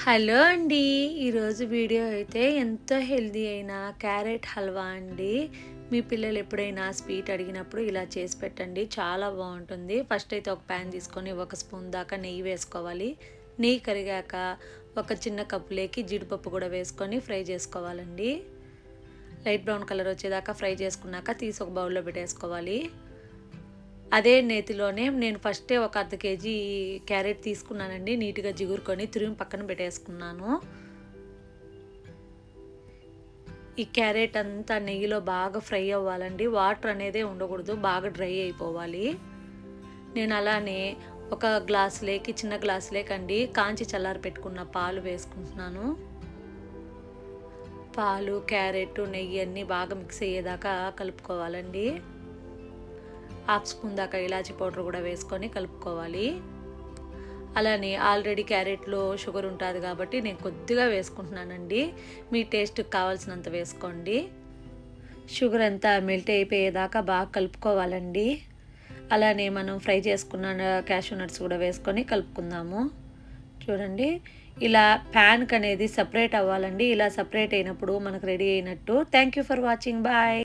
Hello అండి. ఈరోజు video అయితే ఎంతో హెల్దీ అయిన క్యారెట్ హల్వా అండి. మీ పిల్లలు ఎప్పుడైనా స్వీట్ అడిగినప్పుడు ఇలా చేసి పెట్టండి చాలా బాగుంటుంది. ఫస్ట్ అయితే ఒక ప్యాన్ తీసుకొని ఒక స్పూన్ దాకా నెయ్యి వేసుకోవాలి. నెయ్యి కరిగాక ఒక చిన్న కప్పులోకి జీడిపప్పు కూడా వేసుకొని ఫ్రై చేసుకోవాలండి. లైట్ బ్రౌన్ కలర్ వచ్చేదాకా ఫ్రై చేసుకున్నాక తీసి ఒక బౌల్లో పెట్టేసుకోవాలి. అదే నేతిలోనే నేను ఫస్టే ఒక అర్ధ కేజీ క్యారెట్ తీసుకున్నానండి. నీట్గా జిగురుకొని తురిమి పక్కన పెట్టేసుకున్నాను. ఈ క్యారెట్ అంతా నెయ్యిలో బాగా ఫ్రై అవ్వాలండి. వాటర్ అనేదే ఉండకూడదు బాగా డ్రై అయిపోవాలి. నేను అలానే ఒక గ్లాస్ లేకి చిన్న గ్లాస్ లేకండి కాంచి చల్లారి పెట్టుకున్న పాలు వేసుకుంటున్నాను. పాలు క్యారెట్ నెయ్యి అన్నీ బాగా మిక్స్ అయ్యేదాకా కలుపుకోవాలండి. హాఫ్ స్పూన్ దాకా ఇలాచీ పౌడర్ కూడా వేసుకొని కలుపుకోవాలి. అలానే ఆల్రెడీ క్యారెట్లో షుగర్ ఉంటుంది కాబట్టి నేను కొద్దిగా వేసుకుంటున్నానండి. మీ టేస్ట్కి కావాల్సినంత వేసుకోండి. షుగర్ అంతా మెల్ట్ అయిపోయేదాకా బాగా కలుపుకోవాలండి. అలానే మనం ఫ్రై చేసుకున్న క్యాషూ నట్స్ కూడా వేసుకొని కలుపుకుందాము. చూడండి ఇలా ప్యాన్కి అనేది సపరేట్ అవ్వాలండి. ఇలా సపరేట్ అయినప్పుడు మనకు రెడీ అయినట్టు. Thank you for watching. Bye.